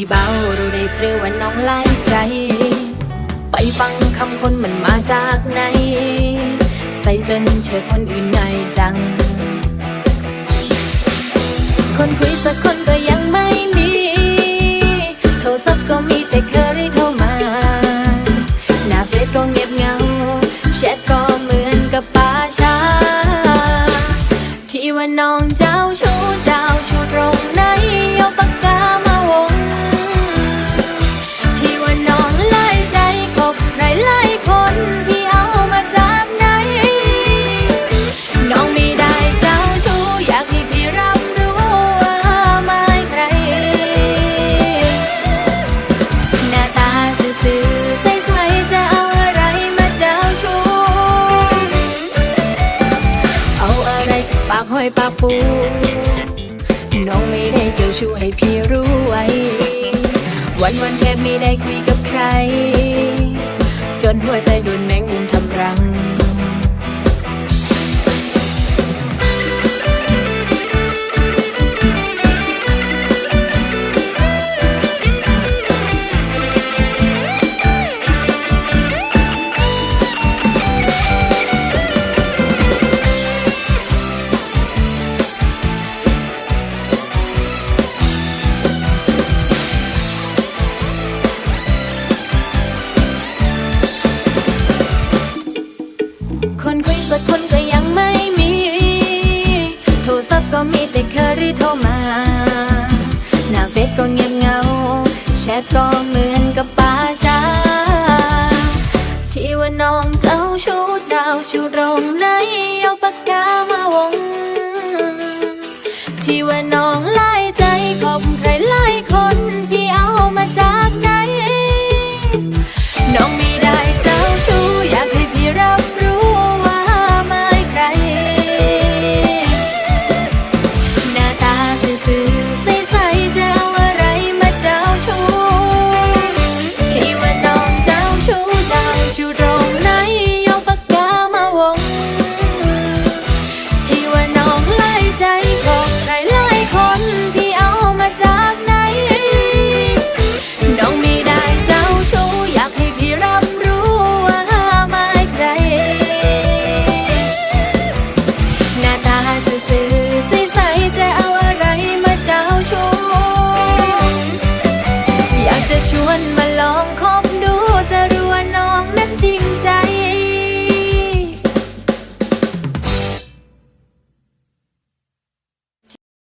ที่เบารู้ได้หรือว่าน้องไล่ใจ ไปฟังคำคนมันมาจากไหน ใส่จนเชื่อคนอื่นง่ายจัง คนคุยสักคนก็ยังไม่มี โทรศัพท์ก็มีแต่เคยโทรมา หน้าเฟซก็เงียบเหงาากห้อยปากปู น้องไม่ได้เจ้าชู้ให้พี่รู้ไว้ วันวันแค่ไม่ได้คุยกับใคร จนหัวใจโดนแมงมุ ก็มีแต่เคอรี่โทรมา หน้าเฟซก็เงียบเงา แชทก็เหมือนกับป่าช้าที่ว่าน้อง